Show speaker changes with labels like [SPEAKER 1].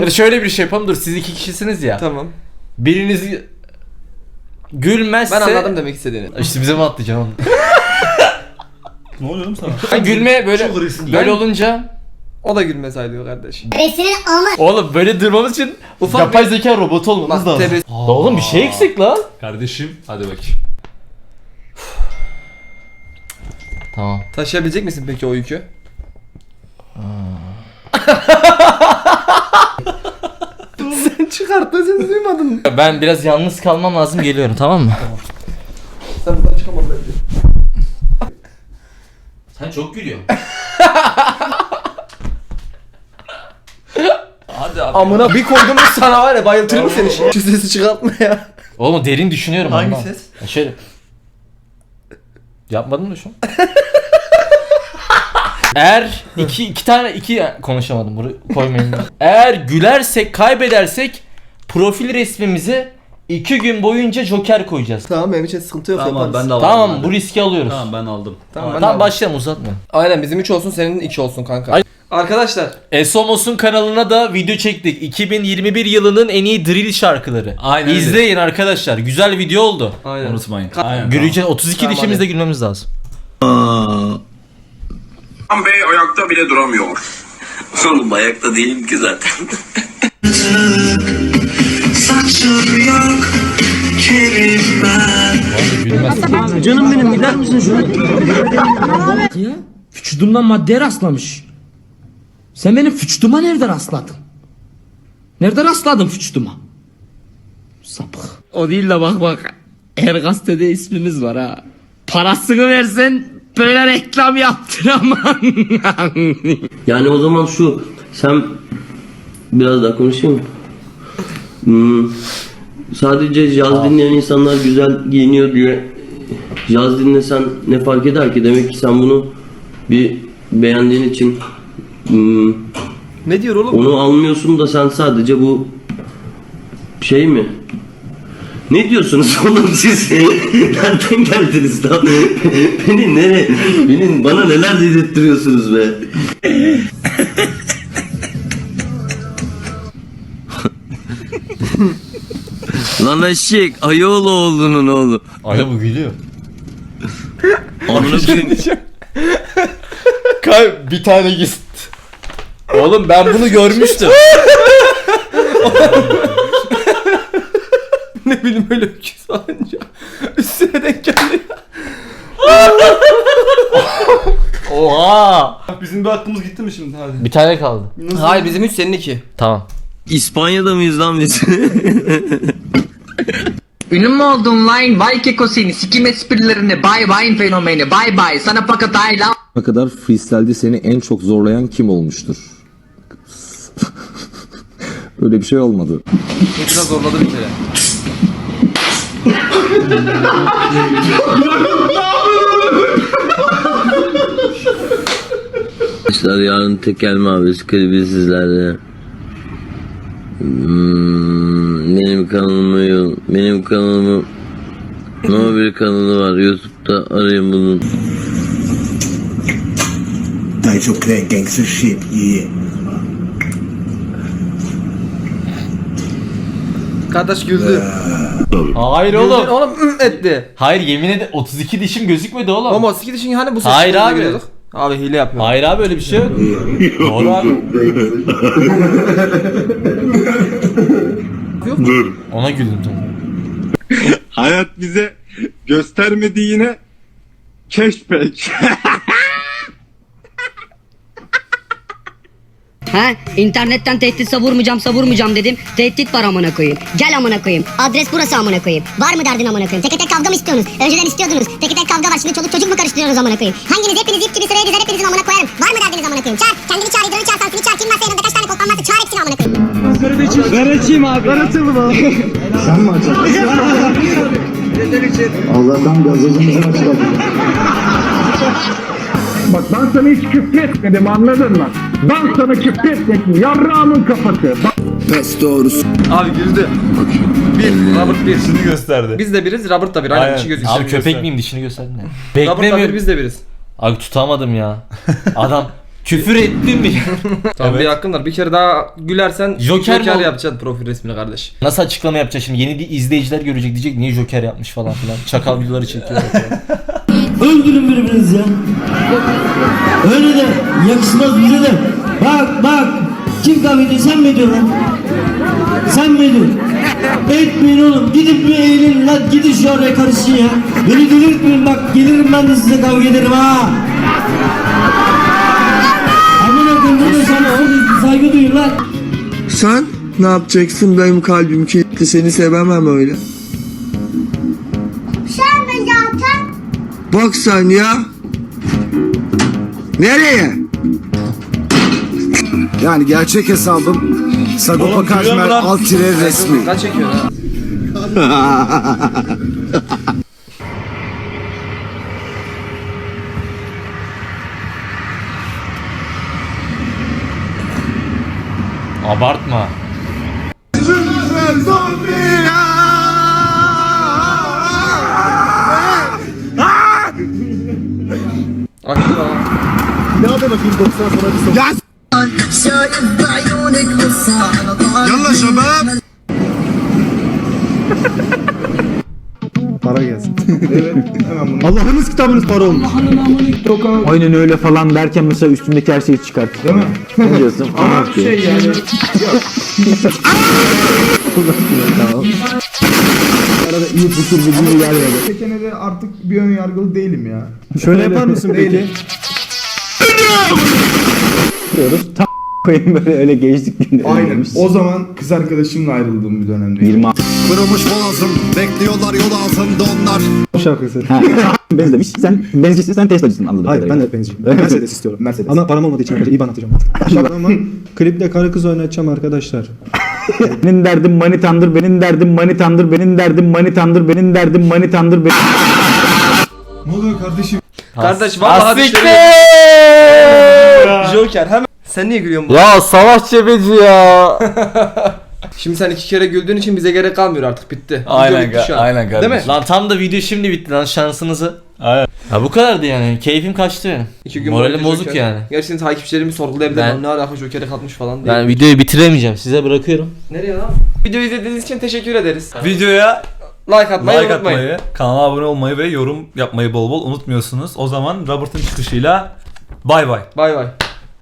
[SPEAKER 1] Ya da şöyle bir şey yapalım dur siz iki kişisiniz ya.
[SPEAKER 2] Tamam.
[SPEAKER 1] Biriniz gülmezse...
[SPEAKER 2] Ben anladım demek istediğini.
[SPEAKER 1] İşte bize mi atlayacaksın oğlum?
[SPEAKER 3] Ne oluyor oğlum sana?
[SPEAKER 1] Ha, gülme böyle
[SPEAKER 3] Çok
[SPEAKER 1] böyle olunca
[SPEAKER 2] O da gülme sayılıyor kardeş.
[SPEAKER 4] Resinin ama
[SPEAKER 1] oğlum böyle durmamız için
[SPEAKER 2] Ufak
[SPEAKER 1] yapay zeka robotu olmamız
[SPEAKER 2] Bak,
[SPEAKER 1] lazım. Aa, Oğlum bir şey eksik lan.
[SPEAKER 3] Kardeşim hadi bakayım.
[SPEAKER 1] Tamam.
[SPEAKER 2] Taşıyabilecek misin peki o yükü? Sen çıkarttın mı?
[SPEAKER 1] Ben biraz yalnız kalmam lazım geliyorum tamam mı?
[SPEAKER 2] Sen buradan çıkamadın bence.
[SPEAKER 1] Sen çok gülüyorsun. Hadi abi.
[SPEAKER 2] Amına bir koydum sana var ya bayıltırım seni şimdi. Şu sesi çıkartma ya.
[SPEAKER 1] Oğlum derin düşünüyorum
[SPEAKER 2] Hangi
[SPEAKER 1] ondan.
[SPEAKER 2] ses?
[SPEAKER 1] Ya şöyle. Yapmadın mı şu an? Eğer iki, iki tane iki konuşamadım bunu koymayın. Eğer gülersek kaybedersek profil resmimizi iki gün boyunca joker koyacağız.
[SPEAKER 2] Tamam benim için sıkıntı yok
[SPEAKER 3] Tamam
[SPEAKER 2] yaparız.
[SPEAKER 3] ben de aldım.
[SPEAKER 1] Tamam
[SPEAKER 3] ben
[SPEAKER 1] bu riski alıyoruz.
[SPEAKER 3] Tamam ben aldım.
[SPEAKER 2] Tamam, ben de
[SPEAKER 1] Tamam
[SPEAKER 2] aldım.
[SPEAKER 1] başlayalım uzatma.
[SPEAKER 2] Aynen bizim 3 olsun senin 2 olsun kanka.
[SPEAKER 1] Ay-
[SPEAKER 2] Arkadaşlar
[SPEAKER 1] Esomos'un kanalına da video çektik. 2021 yılının en iyi drill şarkıları.
[SPEAKER 3] Aynen öyle.
[SPEAKER 1] İzleyin arkadaşlar. Güzel video oldu.
[SPEAKER 2] aynen.
[SPEAKER 3] Unutmayın.
[SPEAKER 2] Ka-
[SPEAKER 3] Aynen.
[SPEAKER 1] Güleceğiz. 32
[SPEAKER 2] Tamam,
[SPEAKER 1] dişimizde
[SPEAKER 2] hadi.
[SPEAKER 1] gülmemiz lazım.
[SPEAKER 5] Hasan Bey ayakta bile duramıyor. Oğlum ayakta değilim ki zaten.
[SPEAKER 1] Gülmez.
[SPEAKER 6] Canım benim gider misin şunu? ya vücudumdan maddeye rastlamış. Sen benim vücuduma nerede rastladın? Nerede rastladın vücuduma? Sapık. O değil de bak bak. Her gazetede ismimiz var ha. Parasını versen böyle reklam yaptıramam.
[SPEAKER 7] Yani o zaman şu sen biraz daha konuşayım mı? Hmm, sadece caz dinleyen insanlar güzel giyiniyor diye caz dinlesen ne fark eder ki? Demek ki sen bunu bir beğendiğin için hmm,
[SPEAKER 2] Ne diyor oğlum?
[SPEAKER 7] onu almıyorsun da sen sadece bu şey mi? Ne diyorsunuz oğlum siz? Nereden geldiniz lan? beni nereye? Beni bana neler dedirttiriyorsunuz be? Lan eşek ayıoğlu oğlunun oğlu.
[SPEAKER 1] Aynen bu gülüyor.
[SPEAKER 7] Amına koyayım.
[SPEAKER 1] Kay bir tane git. Oğlum ben bunu görmüştüm.
[SPEAKER 2] ne bileyim öyle öküz alınca. Üstüne denk geldi.
[SPEAKER 1] Oha.
[SPEAKER 3] Bizim bir hakkımız gitti mi şimdi hadi.
[SPEAKER 1] Bir tane kaldı.
[SPEAKER 2] Hayır bizim 3 senin 2.
[SPEAKER 1] Tamam.
[SPEAKER 7] İspanya'da mıyız lan biz?
[SPEAKER 8] Ünlü mü oldun lan? Vay keko seni. Sikim esprilerini. Bay bay fenomeni. Bay bay. Sana fakat ayla.
[SPEAKER 9] Ne kadar freestyle'de seni en çok zorlayan kim olmuştur? Öyle bir şey olmadı.
[SPEAKER 2] Hepsine zorladı bir kere.
[SPEAKER 7] Arkadaşlar yarın tekel mavisi klibi sizlerle. Hmm, benim kanalımı benim kanalımı No bir kanalı var YouTube'da arayın bulun.
[SPEAKER 10] Nigel Craig gangster shit, yeah.
[SPEAKER 2] Kardeş güldü.
[SPEAKER 1] Hayır
[SPEAKER 2] Güldü,
[SPEAKER 1] oğlum.
[SPEAKER 2] Oğlum ım etti.
[SPEAKER 1] Hayır yemin ederim 32 dişim gözükmedi oğlum.
[SPEAKER 2] Ama siki dişin hani bu ses
[SPEAKER 1] Hayır abi.
[SPEAKER 2] biliyorduk. Abi hile yapıyor.
[SPEAKER 1] Hayır abi öyle bir şey yok. Doğru abi. Ona güldüm tabii.
[SPEAKER 5] Hayat bize göstermedi yine
[SPEAKER 4] Ha internetten tehdit savurmayacağım savurmayacağım dedim. Tehdit var amına koyayım. Gel amına koyayım. Adres burası amına koyayım. Var mı derdin amına koyayım? Teke tek kavga mı istiyorsunuz? Önceden istiyordunuz. Teke tek kavga var şimdi çoluk çocuk mu karıştırıyorsunuz amına koyayım? Hanginiz hepiniz ip gibi sıraya dizer hepinizin amına koyarım. Var mı derdiniz amına koyayım? Çağır. Kendini çağır, idranı çağır, sansını çağır. Kim varsa yanında kaç tane koklan varsa çağır hepsini amına koyayım.
[SPEAKER 10] Allah'tan gazozumuzu açalım.
[SPEAKER 11] Bak ben sana hiç küfretmedim anladın mı? Ben sana küfretmedim. Yarrağımın kafası. Bak
[SPEAKER 10] Pes doğrusu.
[SPEAKER 2] Abi güldü. Bir, Robert bir.
[SPEAKER 3] Şimdi gösterdi.
[SPEAKER 2] Biz de biriz, Robert da bir. Aynen
[SPEAKER 3] Aynen.
[SPEAKER 2] dişi gözüküyor.
[SPEAKER 1] Abi köpek miyim dişini gösterdin ya.
[SPEAKER 2] Robert da bir,
[SPEAKER 1] Beklemiyorum.
[SPEAKER 2] biz de biriz.
[SPEAKER 1] Abi tutamadım ya. Adam Küfür ettin mi?
[SPEAKER 2] Tamam
[SPEAKER 3] Evet.
[SPEAKER 2] bir hakkın var. Bir kere daha gülersen
[SPEAKER 1] Joker
[SPEAKER 2] Joker,
[SPEAKER 1] mi ol-
[SPEAKER 2] yapacaksın profil resmini kardeş.
[SPEAKER 1] Nasıl açıklama yapacak şimdi? Yeni bir izleyiciler görecek diyecek niye Joker yapmış falan filan. Çakal videoları çekiyor.
[SPEAKER 6] Öldürün birbirinizi ya. Öyle de yakışmaz bize de. Bak bak. Kim kavga ediyor sen mi ediyorsun lan? Sen mi ediyorsun? Etmeyin oğlum. Gidip bir eğlenin lan. Gidin şu oraya karışın ya. Beni delirtmeyin bak. Gelirim ben de size kavga ederim ha. Amına koyayım burada sana saygı duyun lan.
[SPEAKER 10] Sen ne yapacaksın? Benim kalbim kilitli. Seni sevemem öyle.
[SPEAKER 4] Sen.
[SPEAKER 10] Bak sen ya. Nereye? Yani gerçek hesabım Sagopa Kajmer alt tire resmi.
[SPEAKER 2] Kaç çekiyor ha?
[SPEAKER 1] Abartma.
[SPEAKER 2] Aklı
[SPEAKER 10] Şabab.
[SPEAKER 11] Para gelsin. evet. Hemen bunu. Allah'ınız kitabınız para olmuş. Aynen öyle falan derken mesela üstündeki her şeyi çıkart. Değil mi? Ne diyorsun? Ama şey yani. tamam. Arada iyi tutur bu gibi gelmedi.
[SPEAKER 12] Tekene de artık bir ön yargılı değilim ya.
[SPEAKER 11] Şöyle yapar mısın peki? Diyoruz. Tam koyayım böyle öyle geçtik günleri.
[SPEAKER 12] Aynen. O zaman kız arkadaşımla ayrıldığım bir dönemde.
[SPEAKER 11] 20
[SPEAKER 10] Kırılmış boğazım. Bekliyorlar yol altında onlar.
[SPEAKER 11] şarkısı. Benzemiş. Sen benzisin sen Tesla'cısın anladım. Hayır ben de benzeyeceğim. Mercedes istiyorum. Mercedes. Ama param olmadığı için arkadaşlar iyi anlatacağım. Şarkımı klipte karı kız oynatacağım arkadaşlar. benim derdim manitandır, benim derdim manitandır, benim derdim manitandır, benim derdim manitandır, benim...
[SPEAKER 12] Ne oluyor kardeşim?
[SPEAKER 2] Kardeş vallahi düşlerim. Joker hemen. Sen niye gülüyorsun bu?
[SPEAKER 1] Ya savaş cebeci ya.
[SPEAKER 2] Şimdi sen iki kere güldüğün için bize gerek kalmıyor artık bitti. Video
[SPEAKER 1] aynen
[SPEAKER 2] bitti an.
[SPEAKER 1] aynen kardeşim.
[SPEAKER 2] Değil mi?
[SPEAKER 1] Lan tam da video şimdi bitti lan şansınızı.
[SPEAKER 3] Aynen.
[SPEAKER 1] Ha bu kadardı yani. Keyfim kaçtı benim.
[SPEAKER 2] İki gün
[SPEAKER 1] Moralim
[SPEAKER 2] boyunca
[SPEAKER 1] bozuk
[SPEAKER 2] Joker.
[SPEAKER 1] yani.
[SPEAKER 2] Gerçekten takipçilerimi sorgulayabilir.
[SPEAKER 1] Ben-
[SPEAKER 2] Ben... Ne alaka Joker'e katmış falan diye.
[SPEAKER 1] Ben videoyu bitiremeyeceğim. Size bırakıyorum.
[SPEAKER 2] Nereye lan? Videoyu izlediğiniz için teşekkür ederiz.
[SPEAKER 3] Videoya
[SPEAKER 2] Like atmayı
[SPEAKER 3] like
[SPEAKER 2] unutmayın.
[SPEAKER 3] atmayı, kanala abone olmayı ve yorum yapmayı bol bol unutmuyorsunuz. O zaman Robert'ın çıkışıyla bay bay.
[SPEAKER 2] Bay bay.